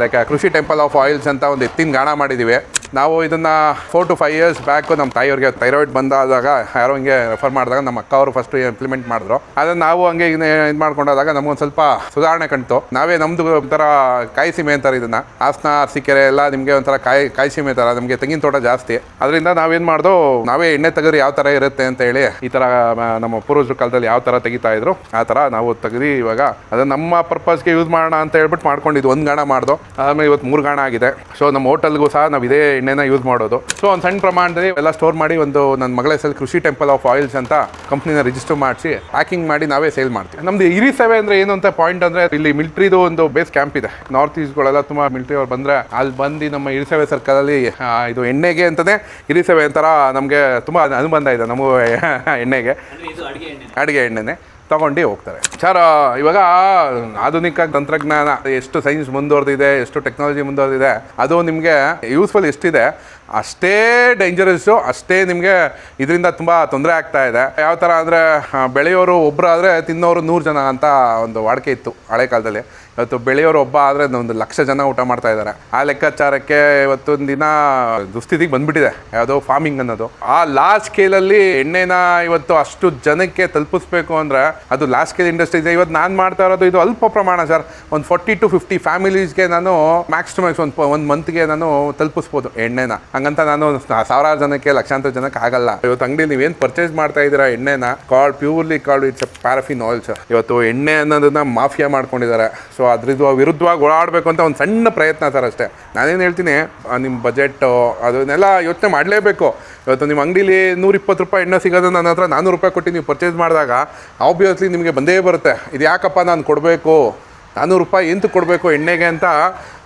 like Krishi temple of oils ಅಂತ ಒಂದು ಎತ್ತಿನ ಗಾಣ ಮಾಡಿದ್ದೀವಿ ನಾವು ಇದನ್ನು four to five years back ನಮ್ಮ ತಾಯಿಯವ್ರಿಗೆ ಥೈರಾಯ್ಡ್ ಬಂದಾದಾಗ ಯಾರೋ ಹಿಂಗೆ ರೆಫರ್ ಮಾಡಿದಾಗ ನಮ್ಮ ಅಕ್ಕ ಅವರು ಫಸ್ಟ್ ಇಂಪ್ಲಿಮೆಂಟ್ ಮಾಡಿದ್ರು. ಅದನ್ನು ನಾವು ಹಂಗೆ ಇದು ಮಾಡ್ಕೊಂಡಾದಾಗ ನಮಗೊಂದು ಸ್ವಲ್ಪ ಸುಧಾರಣೆ ಕಣ್ತು ನಾವೇ ನಮ್ಮದು ಒಂಥರ ಕಾಯಿ ಸೀಮೆ ಅಂತಾರೆ ಇದನ್ನು. ಹಾಸನ, ಅರಸಿಕೆರೆ ಎಲ್ಲ ನಿಮಗೆ ಒಂಥರ ಕಾಯಿ ಕಾಯಿ ಸೀಮೆ ಥರ ನಮಗೆ ತೆಂಗಿನ ತೋಟ ಜಾಸ್ತಿ. ಅದರಿಂದ ನಾವೇನು ಮಾಡ್ದೋ, ನಾವೇ ಎಣ್ಣೆ ತೆಗೆದ್ರೆ ಯಾವ ಥರ ಇರುತ್ತೆ ಅಂತ ಹೇಳಿ ಈ ಥರ ನಮ್ಮ ಪೂರ್ವಜರ ಕಾಲದಲ್ಲಿ ಯಾವ ಥರ ತೆಗಿತಾ ಇದ್ರು, ಆ ಥರ ನಾವು ತೆಗೆದು ಇವಾಗ ಅದನ್ನು ನಮ್ಮ ಪರ್ಪಸ್ಗೆ ಯೂಸ್ ಮಾಡೋಣ ಅಂತ ಹೇಳ್ಬಿಟ್ಟು ಮಾಡ್ಕೊಂಡಿದ್ದು ಒಂದು ಗಾಣ ಮಾಡ್ದು. ಆಮೇಲೆ ಇವತ್ತು ಮೂರು ಗಾಣ ಆಗಿದೆ. ಸೊ ನಮ್ಮ ಹೋಟೆಲ್ಗೂ ಸಹ ನಾವು ಇದೇ ಎಣ್ಣೆನ ಯೂಸ್ ಮಾಡೋದು. ಸೊ ಒಂದು ಸಣ್ಣ ಪ್ರಮಾಣದಲ್ಲಿ ಎಲ್ಲ ಸ್ಟೋರ್ ಮಾಡಿ ಒಂದು ನನ್ನ ಮಗಳ ಹೆಸರು ಕೃಷಿ ಟೆಂಪಲ್ ಆಫ್ ಆಯಿಲ್ಸ್ ಅಂತ ಕಂಪ್ನಿನ ರಿಜಿಸ್ಟರ್ ಮಾಡಿಸಿ ಪ್ಯಾಕಿಂಗ್ ಮಾಡಿ ನಾವೇ ಸೇಲ್ ಮಾಡ್ತೀವಿ. ನಮ್ದು ಇರಿ ಸೇವೆ ಅಂದರೆ ಏನು ಅಂತ ಪಾಯಿಂಟ್ ಅಂದರೆ ಇಲ್ಲಿ ಮಿಲ್ಟ್ರಿದು ಒಂದು ಬೇಸ್ ಕ್ಯಾಂಪ್ ಇದೆ. ನಾರ್ತ್ ಈಸ್ಟ್ಗಳೆಲ್ಲ ತುಂಬ ಮಿಲ್ಟ್ರಿ ಅವ್ರು ಬಂದರೆ ಅಲ್ಲಿ ಬಂದು ನಮ್ಮ ಇರಿಸೇವೆ ಸರ್ಕಲಲ್ಲಿ ಅಲ್ಲಿ ಇದು ಎಣ್ಣೆಗೆ ಅಂತಲೇ ಇರಿಸೇವೆ ಒಂಥರ ನಮಗೆ ತುಂಬ ಅನುಬಂಧ ಇದೆ ನಮ್ಮ ಎಣ್ಣೆಗೆ. ಅಡುಗೆ ಎಣ್ಣೆನೆ. ತಗೊಂಡು ಹೋಗ್ತಾರೆ. ಸರ್ ಇವಾಗ ಆಧುನಿಕ ತಂತ್ರಜ್ಞಾನ ಎಷ್ಟು ಸೈನ್ಸ್ ಮುಂದುವರೆದಿದೆ, ಎಷ್ಟು ಟೆಕ್ನಾಲಜಿ ಮುಂದುವರೆದಿದೆ, ಅದು ನಿಮಗೆ ಯೂಸ್ಫುಲ್ ಎಷ್ಟಿದೆ, ಅಷ್ಟೇ ಡೇಂಜರಸ್ಸು, ಅಷ್ಟೇ ನಿಮಗೆ ಇದರಿಂದ ತುಂಬ ತೊಂದರೆ ಆಗ್ತಾ ಇದೆ. ಯಾವ ಥರ ಅಂದರೆ, ಬೆಳೆಯೋರು ಒಬ್ಬರಾದರೆ ತಿನ್ನೋರು ನೂರು ಜನ ಅಂತ ಒಂದು ವಾಡಿಕೆ ಇತ್ತು ಹಳೆ ಕಾಲದಲ್ಲಿ. ಇವತ್ತು ಬೆಳೆಯೋರು ಒಬ್ಬ ಆದರೆ ಒಂದು ಲಕ್ಷ ಜನ ಊಟ ಮಾಡ್ತಾ ಇದ್ದಾರೆ. ಆ ಲೆಕ್ಕಾಚಾರಕ್ಕೆ ಇವತ್ತೊಂದು ದಿನ ದುಸ್ಥಿತಿಗೆ ಬಂದ್ಬಿಟ್ಟಿದೆ. ಯಾವುದೋ ಫಾರ್ಮಿಂಗ್ ಅನ್ನೋದು. ಆ ಲಾರ್ಜ್ ಸ್ಕೇಲಲ್ಲಿ ಎಣ್ಣೆನ ಇವತ್ತು ಅಷ್ಟು ಜನಕ್ಕೆ ತಲುಪಿಸ್ಬೇಕು ಅಂದರೆ ಅದು ಲಾರ್ಜ್ ಸ್ಕೇಲ್ ಇಂಡಸ್ಟ್ರಿ ಇದೆ. ಇವತ್ತು ನಾನು ಮಾಡ್ತಾ ಇರೋದು ಇದು ಅಲ್ಪ ಪ್ರಮಾಣ ಸರ್. ಒಂದು ಫಾರ್ಟಿ ಟು ಫಿಫ್ಟಿ ಫ್ಯಾಮಿಲೀಸ್ಗೆ ನಾನು ಮ್ಯಾಕ್ಸ್ ಟು ಮ್ಯಾಕ್ಸ್ ಒಂದು ಒಂದು ಮಂತ್ಗೆ ನಾನು ತಲುಪಿಸ್ಬೋದು ಎಣ್ಣೆನ. ಹಂಗಂತ ನಾನು ಸಾವಿರಾರು ಜನಕ್ಕೆ, ಲಕ್ಷಾಂತರ ಜನಕ್ಕೆ ಆಗಲ್ಲ. ಇವತ್ತು ಅಂಗಡಿಲಿ ನೀವೇನು ಪರ್ಚೇಸ್ ಮಾಡ್ತಾ ಇದ್ದೀರಾ ಎಣ್ಣೆನ? Called purely called it's paraffin oils ಇವತ್ತು ಎಣ್ಣೆ ಅನ್ನೋದನ್ನ ಮಾಫಿಯಾ ಮಾಡ್ಕೊಂಡಿದ್ದಾರೆ. ಸೊ ಅದ್ರದ್ದು ವಿರುದ್ಧವಾಗಿ ಓಡಾಡಬೇಕು ಅಂತ ಒಂದು ಸಣ್ಣ ಪ್ರಯತ್ನ ಸರ್ ಅಷ್ಟೇ. ನಾನೇನು ಹೇಳ್ತೀನಿ ನಿಮ್ಮ ಬಜೆಟ್ಟು ಅದನ್ನೆಲ್ಲ ಯೋಚನೆ ಮಾಡಲೇಬೇಕು. ಇವತ್ತು ನಿಮ್ಮ ಅಂಗಡೀಲಿ ನೂರಿಪ್ಪತ್ತು ರೂಪಾಯಿ ಎಣ್ಣೆ ಸಿಗೋದು ನನ್ನ ಹತ್ರ ನಾನ್ನೂರು ರೂಪಾಯಿ ಕೊಟ್ಟು ನೀವು ಪರ್ಚೇಸ್ ಮಾಡಿದಾಗ ಆಬ್ವಿಯಸ್ಲಿ ನಿಮಗೆ ಬಂದೇ ಬರುತ್ತೆ. ಇದು ಯಾಕಪ್ಪ ನಾನು ಕೊಡಬೇಕು? ನಾನ್ನೂರು ರೂಪಾಯಿ ಎಂತ ಕೊಡಬೇಕು ಎಣ್ಣೆಗೆ ಅಂತ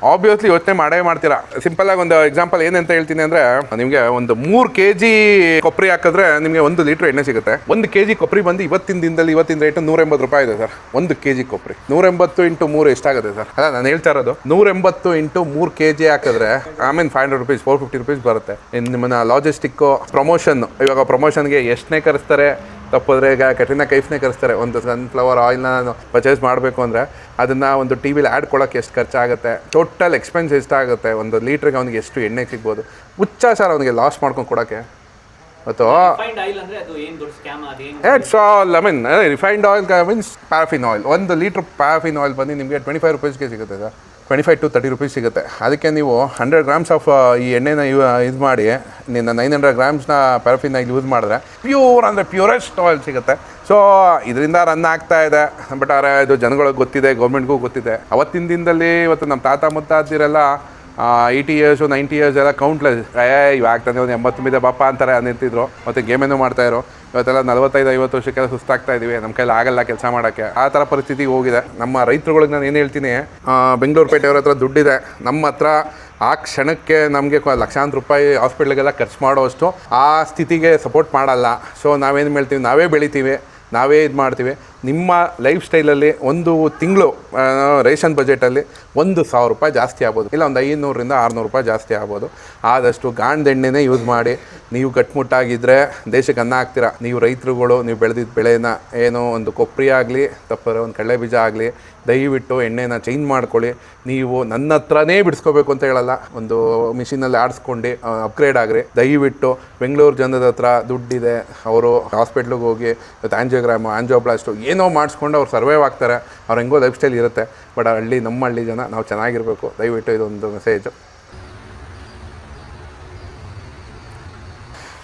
ಆಬ್ವಿಯಸ್ಲಿ ಯೋಚನೆ ಮಾಡೇ ಮಾಡ್ತೀರಾ. ಸಿಂಪಲ್ ಆಗಿ ಒಂದು ಎಕ್ಸಾಂಪಲ್ ಏನಂತ ಹೇಳ್ತೀನಿ ಅಂದರೆ, ನಿಮಗೆ ಒಂದು ಮೂರು ಕೆ ಜಿ ಕೊಬ್ಬರಿ ಹಾಕಿದ್ರೆ ನಿಮಗೆ ಒಂದು ಲೀಟ್ರ್ ಎಣ್ಣೆ ಸಿಗುತ್ತೆ. ಒಂದು ಕೆ ಜಿ ಕೊಬ್ಬರಿ ಬಂದು ಇವತ್ತಿನ ದಿನದಲ್ಲಿ ಇವತ್ತಿನ ರೇಟು ನೂರ ಎಂಬತ್ತು ರೂಪಾಯಿ ಇದೆ ಸರ್. ಒಂದು ಕೆ ಜಿ ಕೊಬ್ಬರಿ ನೂರ ಎಂಬತ್ತು ಇಂಟು ಮೂರು ಎಷ್ಟಾಗುತ್ತೆ ಸರ್? ಅಲ್ಲ, ನಾನು ಹೇಳ್ತಾ ಇರೋದು ನೂರ ಎಂಬತ್ತು ಇಂಟು ಮೂರು ಕೆ ಜಿ ಹಾಕಿದ್ರೆ I five hundred rupees four fifty rupees ಬರುತ್ತೆ. ನಿಮ್ಮನ್ನ ಲಾಜಿಸ್ಟಿಕ್ಕು ಪ್ರಮೋಷನ್ ಇವಾಗ ಪ್ರಮೋಷನ್ಗೆ ಎಷ್ಟನೇ ಕರೆಸ್ತಾರೆ ತಪ್ಪಿದ್ರೆ ಈಗ ಕಠಿಣ ಕೈಫ್ನೇ ಕರೆಸ್ತಾರೆ. ಒಂದು ಸನ್ಫ್ಲವರ್ ಆಯಿಲ್ನ ನಾನು ಪರ್ಚೇಸ್ ಮಾಡಬೇಕು ಅಂದರೆ ಅದನ್ನು ಒಂದು ಟಿ ವಿಲಿ ಆ್ಯಡ್ ಕೊಡೋಕ್ಕೆ ಎಷ್ಟು ಖರ್ಚಾಗುತ್ತೆ? ಟೋಟಲ್ ಎಕ್ಸ್ಪೆನ್ಸ್ ಎಷ್ಟಾಗುತ್ತೆ ಒಂದು ಲೀಟ್ರಿಗೆ ಅವನಿಗೆ ಎಷ್ಟು ಎಣ್ಣೆ ಸಿಗ್ಬೋದು? ಹುಚ್ಚ ಸರ್ ಅವನಿಗೆ ಲಾಸ್ ಮಾಡ್ಕೊಂಡು ಕೊಡೋಕ್ಕೆ ಮತ್ತು it's all I mean refined oil means paraffin oil ಒಂದು ಲೀಟ್ರ್ ಪ್ಯಾಫಿನ್ ಆಯಿಲ್ ಬಂದು ನಿಮಗೆ ಟ್ವೆಂಟಿ ಫೈವ್ ರುಪೀಸ್ಗೆ ಸಿಗುತ್ತೆ sir. Twenty five to thirty rupees ಸಿಗುತ್ತೆ. ಅದಕ್ಕೆ ನೀವು ಹಂಡ್ರೆಡ್ ಗ್ರಾಮ್ಸ್ ಆಫ್ ಈ ಎಣ್ಣೆನ ಇದು ಮಾಡಿ, ನಿನ್ನ ನೈನ್ ಹಂಡ್ರೆಡ್ ಗ್ರಾಮ್ಸ್ನ ಪ್ಯಾರಫಿನ್ನ ಯೂಸ್ ಮಾಡಿದ್ರೆ ಪ್ಯೂರ್ ಅಂದರೆ ಪ್ಯೂರೆಸ್ಟ್ ಆಯಿಲ್ ಸಿಗುತ್ತೆ. ಸೊ ಇದರಿಂದ ರನ್ ಆಗ್ತಾ ಇದೆ. ಬಟ್ ಆದರೆ ಇದು ಜನಗಳಿಗೆ ಗೊತ್ತಿದೆ ಗೌರ್ಮೆಂಟ್ಗೂ ಗೊತ್ತಿದೆ. ಅವತ್ತಿನ ದಿನದಲ್ಲಿ ಇವತ್ತು ನಮ್ಮ ತಾತ ಮುತ್ತಾದಿರೆಲ್ಲ ಏಯ್ಟಿ ಇಯರ್ಸು ನೈಂಟಿ ಇಯರ್ಸ್ ಎಲ್ಲ ಕೌಂಟ್ಲೆಸ್ ಏ, ಇವಾಗ ತಾನೇ ಒಂದು ಎಂಬತ್ತು ಮೇಲೆ ಬಾಪ ಅಂತಾರೆ ನಿಂತಿದ್ರು ಮತ್ತು ಗೇಮೇನು ಮಾಡ್ತಾಯಿದ್ರು ಇವತ್ತೆಲ್ಲ ನಲವತ್ತೈದು, ಐವತ್ತು ವರ್ಷಕ್ಕೆಲ್ಲ ಸುಸ್ತಾಗ್ತಾ ಇದೀವಿ. ನಮ್ಮ ಕೈಲಿ ಆಗಲ್ಲ ಕೆಲಸ ಮಾಡೋಕ್ಕೆ. ಆ ಥರ ಪರಿಸ್ಥಿತಿಗೆ ಹೋಗಿದೆ. ನಮ್ಮ ರೈತರುಗಳಿಗೆ ನಾನು ಏನು ಹೇಳ್ತೀನಿ ಬೆಂಗಳೂರು ಪೇಟೆಯವ್ರ ಹತ್ರ ದುಡ್ಡಿದೆ. ನಮ್ಮ ಹತ್ರ ಆ ಕ್ಷಣಕ್ಕೆ ನಮಗೆ ಲಕ್ಷಾಂತರ ರೂಪಾಯಿ ಹಾಸ್ಪಿಟ್ಲಿಗೆಲ್ಲ ಖರ್ಚು ಮಾಡೋವಷ್ಟು ಆ ಸ್ಥಿತಿಗೆ ಸಪೋರ್ಟ್ ಮಾಡಲ್ಲ. ಸೊ ನಾವೇನು ಹೇಳ್ತೀವಿ, ನಾವೇ ಬೆಳಿತೀವಿ, ನಾವೇ ಇದು ಮಾಡ್ತೀವಿ ನಿಮ್ಮ ಲೈಫ್ ಸ್ಟೈಲಲ್ಲಿ ಒಂದು ತಿಂಗಳು ರೇಷನ್ ಬಜೆಟಲ್ಲಿ ಒಂದು ಸಾವಿರ ರೂಪಾಯಿ ಜಾಸ್ತಿ ಆಗ್ಬೋದು. ಇಲ್ಲ, ಒಂದು ಐನೂರರಿಂದ ಆರುನೂರು ರೂಪಾಯಿ ಜಾಸ್ತಿ ಆಗ್ಬೋದು. ಆದಷ್ಟು ಗಾಣದೆಣ್ಣೆನೇ ಯೂಸ್ ಮಾಡಿ, ನೀವು ಕಟ್ಮುಟ್ಟಾಗಿದ್ದರೆ ದೇಶಕ್ಕೆ ಅನ್ನ ಹಾಕ್ತೀರ. ನೀವು ರೈತರುಗಳು, ನೀವು ಬೆಳೆದಿದ್ದ ಬೆಳೆನ ಏನೋ ಒಂದು ಕೊಬ್ಬರಿ ಆಗಲಿ ತಪ್ಪರೆ ಒಂದು ಕಡಲೆ ಬೀಜ ಆಗಲಿ ದಯವಿಟ್ಟು ಎಣ್ಣೆನ ಚೇಂಜ್ ಮಾಡ್ಕೊಳ್ಳಿ. ನೀವು ನನ್ನ ಹತ್ರನೇ ಬಿಡಿಸ್ಕೋಬೇಕು ಅಂತ ಹೇಳಲ್ಲ. ಒಂದು ಮಿಷಿನಲ್ಲಿ ಆಡಿಸ್ಕೊಂಡು ಅಪ್ಗ್ರೇಡ್ ಆಗ್ರಿ. ದಯವಿಟ್ಟು ಬೆಂಗಳೂರು ಜನದ ಹತ್ರ ದುಡ್ಡಿದೆ. ಅವರು ಹಾಸ್ಪಿಟ್ಲಿಗೆ ಹೋಗಿ ಆ್ಯಂಜಿಯೋಗ್ರಾಮು ಆಂಜಿಯೋಪ್ಲಾಸ್ಟು ಏನೋ ಮಾಡಿಸ್ಕೊಂಡು ಅವ್ರು ಸರ್ವೈವ್ ಆಗ್ತಾರೆ. ಅವ್ರು ಹೆಂಗೋ ಲೈಫ್ ಸ್ಟೈಲ್ ಇರುತ್ತೆ. ಬಟ್ ಹಳ್ಳಿ, ನಮ್ಮ ಹಳ್ಳಿ ಜನ ನಾವು ಚೆನ್ನಾಗಿರಬೇಕು. ದಯವಿಟ್ಟು ಇದೊಂದು ಮೆಸೇಜು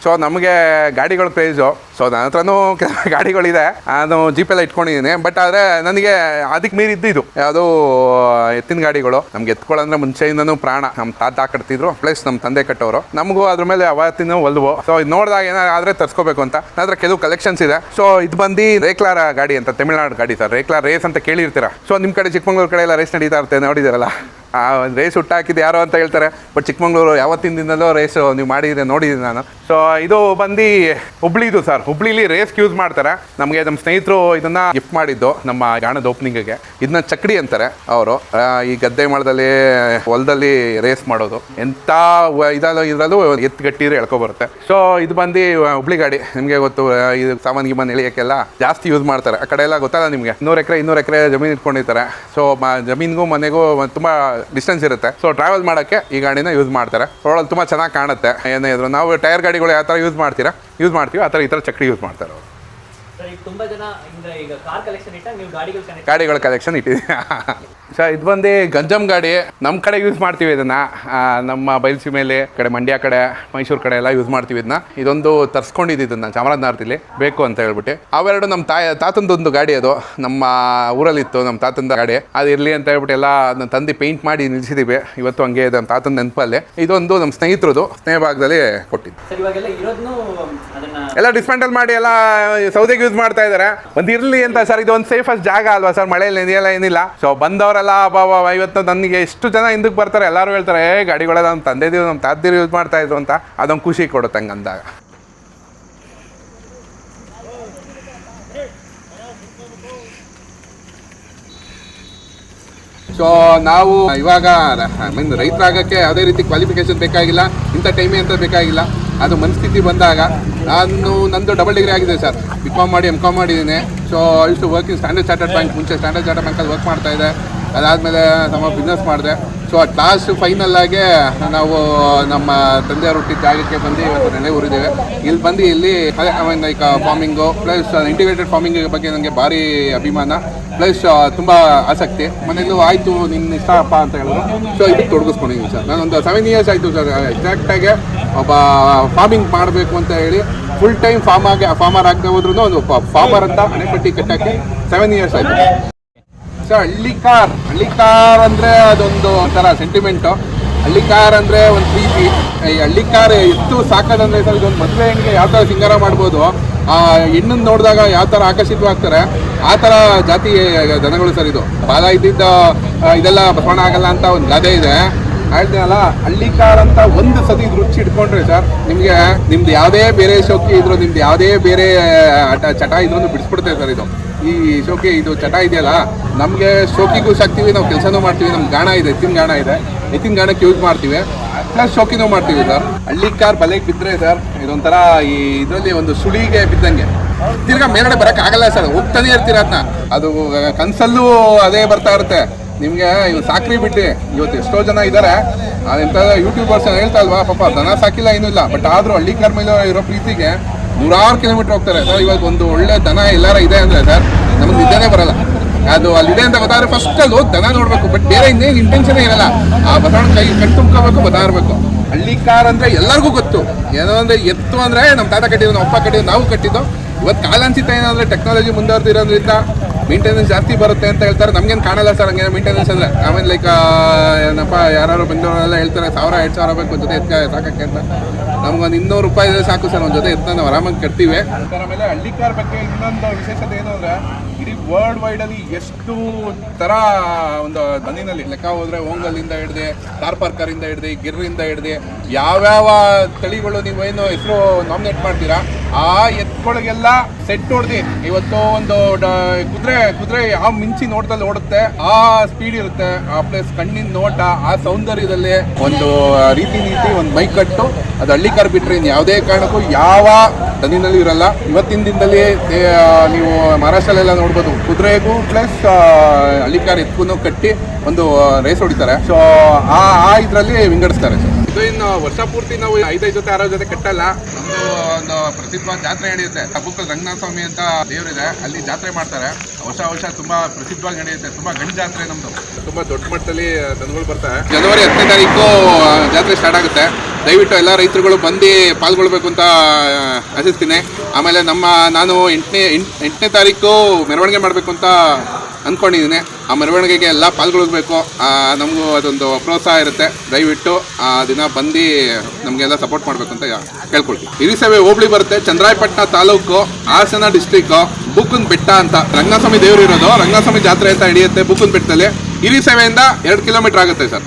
ಸೊ ನಮಗೆ ಗಾಡಿಗಳ ಕ್ರೇಜು ಸೊ ನನ್ನ ಹತ್ರನೂ ಗಾಡಿಗಳಿದೆ. ನಾನು ಜೀಪೆಲ್ಲ ಇಟ್ಕೊಂಡಿದ್ದೀನಿ ಬಟ್ ಆದರೆ ನನಗೆ ಅದಕ್ಕೆ ಮೀರಿದ್ದು ಇದು. ಯಾವುದೋ ಎತ್ತಿನ ಗಾಡಿಗಳು. ನಮ್ಗೆ ಎತ್ಕೊಳ್ಳೋಂದ್ರೆ ಮುಂಚೆಯಿಂದನೂ ಪ್ರಾಣ. ನಮ್ಮ ತಾತ ಕಟ್ತಿದ್ರು. ಪ್ಲಸ್ ನಮ್ಮ ತಂದೆ ಕಟ್ಟೋರು. ನಮಗೂ ಅದ್ರ ಮೇಲೆ ಅವತ್ತಿನ ಒಲ್ವು. ಸೊ ಇದು ನೋಡಿದಾಗ ಏನಾದ್ರು ಆದರೆ ತರಿಸ್ಕೋಬೇಕು ಅಂತ. ನನ್ನ ಹತ್ರ ಕೆಲವು ಕಲೆಕ್ಷನ್ಸ್ ಇದೆ. ಸೊ ಇದು ಬಂದು ರೇಕ್ಲಾರ ಗಾಡಿ ಅಂತ. ತಮಿಳ್ನಾಡು ಗಾಡಿ ಸರ್. ರೇಕ್ಲಾರ್ ರೇಸ್ ಅಂತ ಕೇಳಿರ್ತೀರ? ಸೊ ನಿಮ್ಮ ಕಡೆ ಚಿಕ್ಕಮಂಗ್ಳೂರು ಕಡೆ ಎಲ್ಲ ರೇಸ್ ನಡೀತಾ ಇರುತ್ತೆ. ನೋಡಿದಿರಲ್ಲ ಆ ಒಂದು ರೇಸ್ ಹುಟ್ಟಾಕಿದ್ದು ಯಾರೋ ಅಂತ ಹೇಳ್ತಾರೆ. ಬಟ್ ಚಿಕ್ಕಮಂಗ್ಳೂರು ಯಾವತ್ತಿನ ದಿನದಲ್ಲೂ ರೇಸು ನೀವು ಮಾಡಿದ್ರೆ ನೋಡಿದ್ದೀನಿ ನಾನು. ಸೊ ಇದು ಬಂದು ಹುಬ್ಳಿದು ಸರ್ ಹುಬ್ಳಿಲಿ ರೇಸ್ ಯೂಸ್ ಮಾಡ್ತಾರೆ. ನಮಗೆ ನಮ್ಮ ಸ್ನೇಹಿತರು ಇದನ್ನು ಗಿಫ್ಟ್ ಮಾಡಿದ್ದು ನಮ್ಮ ಗಾಣದ ಓಪನಿಂಗಿಗೆ ಇದನ್ನ ಚಕ್ಡಿ ಅಂತಾರೆ ಅವರು. ಈ ಗದ್ದೆ ಮಳದಲ್ಲಿ ಹೊಲದಲ್ಲಿ ರೇಸ್ ಮಾಡೋದು. ಎಂಥ ಇದಲ್ಲ, ಇದರಲ್ಲೂ ಎತ್ತು ಗಟ್ಟಿದ್ರೆ ಎಳ್ಕೊ ಬರುತ್ತೆ. ಸೊ ಇದು ಬಂದು ಹುಬ್ಳಿ ಗಾಡಿ. ನಿಮಗೆ ಗೊತ್ತು ಇದು ಸಾಮಾನ್ಯ ಗಿಮಾನ್ ಎಳಿಯೋಕ್ಕೆಲ್ಲ ಜಾಸ್ತಿ ಯೂಸ್ ಮಾಡ್ತಾರೆ. ಆ ಕಡೆ ಎಲ್ಲ ಗೊತ್ತಲ್ಲ ನಿಮಗೆ. ಇನ್ನೂರು ಎಕರೆ ಇನ್ನೂರು ಎಕರೆ ಜಮೀನು ಇಟ್ಕೊಂಡಿರ್ತಾರೆ. ಸೊ ಜಮೀನಿಗೂ ಮನೆಗೂ ತುಂಬ ಡಿಸ್ಟೆನ್ಸ್ ಇರುತ್ತೆ. ಸೊ ಟ್ರಾವೆಲ್ ಮಾಡೋಕ್ಕೆ ಈ ಗಾಡಿನ ಯೂಸ್ ಮಾಡ್ತಾರೆ. ರೋಡಲ್ಲಿ ತುಂಬ ಚೆನ್ನಾಗಿ ಕಾಣುತ್ತೆ. ಏನೇ ಇದ್ರು ನಾವು ಟೈರ್ ಗಾಡಿಗಳು ಯಾವ ಥರ ಯೂಸ್ ಮಾಡ್ತೀರಾ? ಯೂಸ್ ಮಾಡ್ತೀವಿ. ಆ ಥರ ಈ ಥರ ಚಕ್ರಿ ಯೂಸ್ ಮಾಡ್ತಾರೆ ಅವರು. ಗಾಡಿಗಳು ಕಲೆಕ್ಷನ್ ಇಟ್ಟಿದ್ದೀನಿ ಸರ್ ಇದು ಬಂದು ಗಂಜಮ್ ಗಾಡಿ. ನಮ್ಮ ಕಡೆ ಯೂಸ್ ಮಾಡ್ತೀವಿ ಇದನ್ನ. ನಮ್ಮ ಬಯಲುಸೀಮೆಯಲ್ಲಿ ಕಡೆ ಮಂಡ್ಯ ಕಡೆ ಮೈಸೂರು ಕಡೆ ಎಲ್ಲ ಯೂಸ್ ಮಾಡ್ತೀವಿ ಇದನ್ನ. ಇದೊಂದು ತರ್ಸ್ಕೊಂಡಿದ್ದು ಇದನ್ನ ಚಾಮರಾಜನಗರದಲ್ಲಿ. ಬೇಕು ಅಂತ ಹೇಳ್ಬಿಟ್ಟು. ಅವೆರಡು ನಮ್ಮ ತಾಯ ತಾತಂದೊಂದು ಗಾಡಿ ಅದು. ನಮ್ಮ ಊರಲ್ಲಿತ್ತು ನಮ್ಮ ತಾತಂದ ಗಾಡಿ. ಅದು ಇರಲಿ ಅಂತ ಹೇಳ್ಬಿಟ್ಟು ಎಲ್ಲ ನನ್ನ ತಂದೆ ಪೇಂಟ್ ಮಾಡಿ ನಿಲ್ಸಿದ್ದೀವಿ ಇವತ್ತು ಹಂಗೆ ಇದೆ ನಮ್ಮ ತಾತನ ನೆನಪಲ್ಲಿ. ಇದೊಂದು ನಮ್ಮ ಸ್ನೇಹಿತರದು. ಸ್ನೇಹ ಭಾಗದಲ್ಲಿ ಕೊಟ್ಟಿದ್ದು. ಎಲ್ಲ ಡಿಸ್ಮೆಂಟಲ್ ಮಾಡಿ ಎಲ್ಲ ಸೌದೆಗೆ ಯೂಸ್ ಮಾಡ್ತಾ ಇದಾರೆ. ಒಂದು ಇರ್ಲಿ ಅಂತ ಸರ್ ಇದು ಒಂದು ಸೇಫಸ್ಟ್ ಜಾಗ ಅಲ್ವಾ ಸರ್ ಮಳೆಯಲ್ಲಿ ಇದೆಯಲ್ಲ ಏನಿಲ್ಲ. ಸೊ ಬಂದವರೆಲ್ಲ ಬಾಬಾ ಇವತ್ತು ನನಗೆ ಎಷ್ಟು ಜನ ಹಿಂದಕ್ಕೆ ಬರ್ತಾರೆ. ಎಲ್ಲರೂ ಹೇಳ್ತಾರೆ, ಏ ಗಾಡಿಗಳೆಲ್ಲ ನಮ್ಮ ತಂದೆದಿರು ನಮ್ಮ ತಾತದಿರು ಯೂಸ್ ಮಾಡ್ತಾ ಇದ್ರು ಅಂತ. ಅದೊಂದು ಖುಷಿ ಕೊಡುತ್ತೆ ಹಂಗೆ ಸೊ ನಾವು, ಇವಾಗ ಮೀನ್ ರೈತರಾಗಕ್ಕೆ ಯಾವುದೇ ರೀತಿ ಕ್ವಾಲಿಫಿಕೇಶನ್ ಬೇಕಾಗಿಲ್ಲ ಇಂಥ ಟೈಮೇ ಅಂತ ಬೇಕಾಗಿಲ್ಲ. ಅದು ಮನಸ್ಥಿತಿ ಬಂದಾಗ ನಾನು, ನಂದು ಡಬಲ್ ಡಿಗ್ರಿ ಆಗಿದೆ ಸರ್. ಬಿ ಕಾಮ್ ಮಾಡಿ ಎಂ ಕಾಮ್ ಮಾಡಿದ್ದೀನಿ ಸೊ ಇಷ್ಟು ವರ್ಕಿಂಗ್ ಸ್ಟ್ಯಾಂಡರ್ಡ್ ಚಾರ್ಟರ್ಡ್ ಬ್ಯಾಂಕ್ ಮುಂಚೆ ಸ್ಟ್ಯಾಂಡರ್ಡ್ ಚಾರ್ಟರ್ಡ್ ಬ್ಯಾಂಕಲ್ಲಿ ವರ್ಕ್ ಮಾಡ್ತಾ ಇದೆ ಅದಾದಮೇಲೆ ನಮ್ಮ ಬಿಸ್ನೆಸ್ ಮಾಡಿದೆ. ಸೊ ಅಟ್ ಲಾಸ್ಟ್ ಫೈನಲ್ ನಾವು ನಮ್ಮ ತಂದೆಯವರು ಹುಟ್ಟಿದ ಜಾಗಕ್ಕೆ ಬಂದು ಇವತ್ತು ನೆಲೆ ಊರಿದ್ದೇವೆ. ಇಲ್ಲಿ ಬಂದು ಇಲ್ಲಿ I mean like farming plus integrated farming ಬಗ್ಗೆ ನನಗೆ ಭಾರಿ ಅಭಿಮಾನ. ಪ್ಲಸ್ ತುಂಬ ಆಸಕ್ತಿ. ಮನೆಯಲ್ಲೂ ಆಯಿತು ನಿನ್ನ ಇಷ್ಟಪ್ಪ ಅಂತ ಹೇಳಿದ್ರು. ಸೊ ಇದಕ್ಕೆ ತೊಡಗಿಸ್ಕೊಂಡಿದ್ದೀನಿ ಸರ್. ನಾನೊಂದು ಸೆವೆನ್ ಇಯರ್ಸ್ ಆಯಿತು ಸರ್ ಎಕ್ಸಾಕ್ಟಾಗಿ ಒಬ್ಬ ಫಾರ್ಮಿಂಗ್ ಮಾಡಬೇಕು ಅಂತ ಹೇಳಿ ಫುಲ್ ಟೈಮ್ ಫಾರ್ಮ್ ಆಗಿ ಫಾರ್ಮರ್ ಆಗದೆ ಹೋದ್ರೂ ಒಂದು ಫಾರ್ಮರ್ ಅಂತ ಹಣೆಪಟ್ಟಿ ಕಟ್ಟಕ್ಕೆ ಸೆವೆನ್ ಇಯರ್ಸ್ ಆಯಿತು. Sir Hallikar Hallikar ಅಂದರೆ ಅದೊಂದು ಒಂಥರ ಸೆಂಟಿಮೆಂಟು ಹಳ್ಳಿ ಕಾರ್ ಅಂದರೆ ಒಂದು ಪ್ರೀತಿ. ಈ ಹಳ್ಳಿ ಕಾರ್ ಎಷ್ಟು ಸಾಕೋದಂದ್ರೆ ಸರ್, ಇದೊಂದು ಮದುವೆ ಹೆಂಗೆ ಯಾವ ಥರ ಸಿಂಗಾರ ಮಾಡ್ಬೋದು. ಆ ಹೆಣ್ಣನ್ನು ನೋಡಿದಾಗ ಯಾವ ಥರ ಆಕರ್ಷಿತವಾಗ್ತಾರೆ, ಆ ಥರ ಜಾತಿ ದನಗಳು ಸರ್ ಇದು. ಬಾಲ ಇದ್ದಿದ್ದ ಇದೆಲ್ಲ ಬಸವಣ್ಣ ಆಗಲ್ಲ ಅಂತ ಒಂದು ಗಾದೆ ಇದೆ. ಹೇಳ್ತೀನಲ್ಲ ಹಳ್ಳಿಕಾರ್ ಅಂತ ಒಂದು ಸತಿ ರುಚಿ ಇಟ್ಕೊಂಡ್ರೆ ಸರ್, ನಿಮಗೆ ನಿಮ್ದು ಯಾವುದೇ ಬೇರೆ ಶೋಕಿ ಇದ್ರು, ನಿಮ್ದು ಯಾವುದೇ ಬೇರೆ ಚಟ ಇದ್ರೂ ಬಿಡಿಸ್ಬಿಡ್ತೇವೆ ಸರ್ ಇದು. ಈ ಶೋಕಿ, ಇದು ಚಟ ಇದೆಯಲ್ಲ, ನಮಗೆ ಶೋಕಿಗೂ ಸಾಕ್ತೀವಿ ನಾವು ಕೆಲಸನೂ ಮಾಡ್ತೀವಿ, ನಮ್ಗೆ ಗಾಣ ಇದೆ, ಎತ್ತಿನ ಗಾಣ ಇದೆ. ಎತ್ತಿನ ಗಾಣಕ್ಕೆ ಯೂಸ್ ಮಾಡ್ತೀವಿ. ಪ್ಲಸ್ ಶೋಕಿನೂ ಮಾಡ್ತೀವಿ ಸರ್ ಹಳ್ಳಿ ಕಾರ್ ಬಲೆಗೆ ಬಿದ್ದರೆ ಸರ್ ಇದೊಂಥರ ಈ ಇದರಲ್ಲಿ ಒಂದು ಸುಳಿಗೆ ಬಿದ್ದಂಗೆ. ತಿರ್ಗಾ ಮೇಲ್ಗಡೆ ಬರಕ್ ಆಗಲ್ಲ ಸರ್ ಹೋಗ್ತಾನೆ ಇರ್ತೀರ ಅದನ್ನ ಅದು ಕನ್ಸಲ್ಲೂ ಅದೇ ಬರ್ತಾ ಇರುತ್ತೆ. ನಿಮಗೆ ಇವ್ ಸಾಕ್ರಿ ಬಿಟ್ಟು ಇವತ್ತು ಎಷ್ಟೋ ಜನ ಇದ್ದಾರೆ ಅದೆಂತ ಯೂಟ್ಯೂಬರ್ಸ್ ಹೇಳ್ತಾ ಅಲ್ವಾ ಪಾಪ ದನ ಸಾಕಿಲ್ಲ ಏನೂ ಇಲ್ಲ. ಬಟ್ ಆದ್ರೂ ಹಳ್ಳಿ ಕಾರ್ ಮೇಲೆ ಇರೋ ಪ್ರೀತಿಗೆ ನೂರಾರು ಕಿಲೋಮೀಟರ್ ಹೋಗ್ತಾರೆ. ಸರ್ ಇವಾಗ ಒಂದು ಒಳ್ಳೆ ದನ ಎಲ್ಲಾರ ಇದೆ ಅಂದ್ರೆ ಸರ್ ನಮಗೆ ನಿದ್ದೆನೇ ಬರಲ್ಲ. ಅದು ಅಲ್ಲಿದೆ ಅಂತ ಗೊತ್ತಾದ್ರೆ ಫಸ್ಟ್ ಅಲ್ಲಿ ಹೋಗಿ ದನ ನೋಡ್ಬೇಕು ಬಟ್ ಬೇರೆ ಇನ್ನೇನು ಇಂಟೆನ್ಷನ್ ಇರಲ್ಲ ಆ ಬಸವಣ್ಣ ಕೈ ಕಣ್ ತುಂಬ್ಕೋಬೇಕು ಇರಬೇಕು ಹಳ್ಳಿ ಕಾರ್ ಅಂದ್ರೆ ಎಲ್ಲರಿಗೂ ಗೊತ್ತು. ಏನೋ ಅಂದ್ರೆ ಎತ್ತು ಅಂದ್ರೆ ನಮ್ಮ ತಾತ ಕಟ್ಟಿದ್ದು ನಮ್ಮ ಅಪ್ಪ ಕಟ್ಟಿದ್ದು, ನಾವು ಕಟ್ಟಿದ್ದು. ಇವತ್ತು ಕಾಲಾಂಚಿತ ಏನಂದ್ರೆ ಟೆಕ್ನಾಲಜಿ ಮುಂದುವರೆದಿರೋದ್ರಿಂದ ಮೇಂಟೆನೆನ್ಸ್ ಜಾಸ್ತಿ ಬರುತ್ತೆ ಅಂತ ಹೇಳ್ತಾರೆ. ನಮ್ಗೇನು ಕಾಣಲ್ಲ ಸರ್ ಹಂಗೆ ಮೇಂಟೆನೆನ್ಸ್ ಅಂದ್ರೆ. ಆಮೇಲೆ ಲೈಕ್ ಏನಪ್ಪ ಯಾರು ಬಂದವರೆಲ್ಲ ಹೇಳ್ತಾರೆ, ಸಾವಿರ, ಎರಡು ಸಾವಿರ ಬೇಕು ಜೊತೆ ಎತ್ಕ, ಸಾಕಕ್ಕೆ ಅಂತ. ನಮ್ಗೊಂದು ಇನ್ನೂರು ರೂಪಾಯಿ ಸಾಕು ಸರ್, ಒಂದು ಜೊತೆ ಎತ್ತ ನಾವು ಆರಾಮಾಗಿ ಕಟ್ತೀವಿ. ಆಮೇಲೆ ಹಳ್ಳಿ ಕಾರ್ ಬಗ್ಗೆ ಇನ್ನೊಂದು ವಿಶೇಷತೆ ಏನು ಅಂದ್ರೆ ವರ್ಲ್ಡ್ ವೈಡ್ ಅಲ್ಲಿ ಎಷ್ಟು ತರ ಒಂದು ದನಿನಲ್ಲಿ ಲೆಕ್ಕ ಹೋದ್ರೆ ಓಂಗಲ್ಲಿಂದ ಹಿಡ್ದೆ ಇಂದ ಹಿಡ್ದೆ ಗಿರ್ರಿಂದ ಹಿಡ್ದೆ, ಯಾವ್ಯಾವ ತಳಿಗಳು ನೀವು ಏನು ಹೆಸರು ನಾಮಿನೇಟ್ ಮಾಡ್ತೀರಾ, ಆ ಎತ್ಗಳಿಗೆಲ್ಲ ಸೆಟ್ ಹೊಡ್ದು ಇವತ್ತು ಒಂದು ಕುದುರೆ ಕುದುರೆ ಯಾವ ಮಿಂಚಿ ನೋಟದಲ್ಲಿ ಓಡುತ್ತೆ, ಆ ಸ್ಪೀಡ್ ಇರುತ್ತೆ, ಆ ಪ್ಲೇಸ್ ಕಣ್ಣಿನ ನೋಟ, ಆ ಸೌಂದರ್ಯದಲ್ಲಿ ಒಂದು ರೀತಿ ನೀತಿ, ಒಂದು ಮೈಕಟ್ಟು, ಅದು ಹಳ್ಳಿ ಕಾರ್ ಬಿಟ್ರೆ ಇನ್ನು ಯಾವುದೇ ಕಾರಣಕ್ಕೂ ಯಾವ ದನಿನಲ್ಲಿ ಇರಲ್ಲ. ಇವತ್ತಿನ ದಿನದಲ್ಲಿ ನೀವು ಮಹಾರಾಷ್ಟ್ರಲ್ಲೆಲ್ಲ ನೋಡ್ಬೋದು ಕುದುರೆಗೂ ಪ್ಲಸ್ ಅಲಿಕಾರ್ ಕಾರ್ ಎತ್ಗೂ ಕಟ್ಟಿ ಒಂದು ರೇಸ್ ಹೊಡಿತಾರೆ. ಸೊ ಆ ಇದರಲ್ಲಿ ವಿಂಗಡಿಸ್ತಾರೆ ಸರ್ ಇದು ಇನ್ನು ವರ್ಷ ಪೂರ್ತಿ ನಾವು ಐದೈದು ಜೊತೆ ಆರೋ ಜೊತೆ ಕಟ್ಟಲ್ಲ. ನಮ್ದು ಒಂದು ಪ್ರಸಿದ್ಧ ಜಾತ್ರೆ ನಡೆಯುತ್ತೆ. ತಬ್ಬುಕಲ್ ರಂಗನಾಥ ಸ್ವಾಮಿ ಅಂತ ದೇವರಿದೆ. ಅಲ್ಲಿ ಜಾತ್ರೆ ಮಾಡ್ತಾರೆ. ವರ್ಷ ವರ್ಷ ತುಂಬಾ ಪ್ರಸಿದ್ಧವಾಗಿ ನಡೆಯುತ್ತೆ. ತುಂಬಾ ಗಂಡು ಜಾತ್ರೆ ನಮ್ದು. ತುಂಬಾ ದೊಡ್ಡ ಮಟ್ಟದಲ್ಲಿ ದನಗಳು ಬರ್ತಾರೆ. ಜನವರಿ ಹತ್ತನೇ ತಾರೀಕು ಜಾತ್ರೆ ಸ್ಟಾರ್ಟ್ ಆಗುತ್ತೆ. ದಯವಿಟ್ಟು ಎಲ್ಲ ರೈತರುಗಳು ಬಂದು ಪಾಲ್ಗೊಳ್ಬೇಕು ಅಂತ ಆಶಿಸ್ತೀನಿ. ಆಮೇಲೆ ನಮ್ಮ ನಾನು ಎಂಟನೇ ಎಂಟನೇ ತಾರೀಕು ಮೆರವಣಿಗೆ ಮಾಡಬೇಕು ಅಂತ ಅಂದ್ಕೊಂಡಿದ್ದೀನಿ ಆ ಮೆರವಣಿಗೆಗೆ ಎಲ್ಲ ಪಾಲ್ಗೊಳ್ಳಬೇಕು ನಮಗೂ ಅದೊಂದು ಪ್ರೋತ್ಸಾಹ ಇರುತ್ತೆ. ದಯವಿಟ್ಟು ಆ ದಿನ ಬಂದು ನಮಗೆಲ್ಲ ಸಪೋರ್ಟ್ ಮಾಡಬೇಕು ಅಂತ ಕೇಳ್ಕೊಳ್ತೀವಿ ಹಿರಿಸೇವೆ ಹೋಬಳಿ ಬರುತ್ತೆ. ಚಂದ್ರಾಯಪಟ್ಟಣ ತಾಲೂಕು, ಹಾಸನ ಡಿಸ್ಟ್ರಿಕ್ಕು ಬುಕ್ಕನ್ ಬೆಟ್ಟ ಅಂತ. ರಂಗಸ್ವಾಮಿ ದೇವರು ಇರೋದು. ರಂಗಸ್ವಾಮಿ ಜಾತ್ರೆ ಅಂತ ಹಿಡಿಯುತ್ತೆ ಬುಕ್ಕನ್ ಬೆಟ್ಟದಲ್ಲಿ. ಹಿರಿಸೇವೆಯಿಂದ ಎರಡು ಕಿಲೋಮೀಟರ್ ಆಗುತ್ತೆ ಸರ್.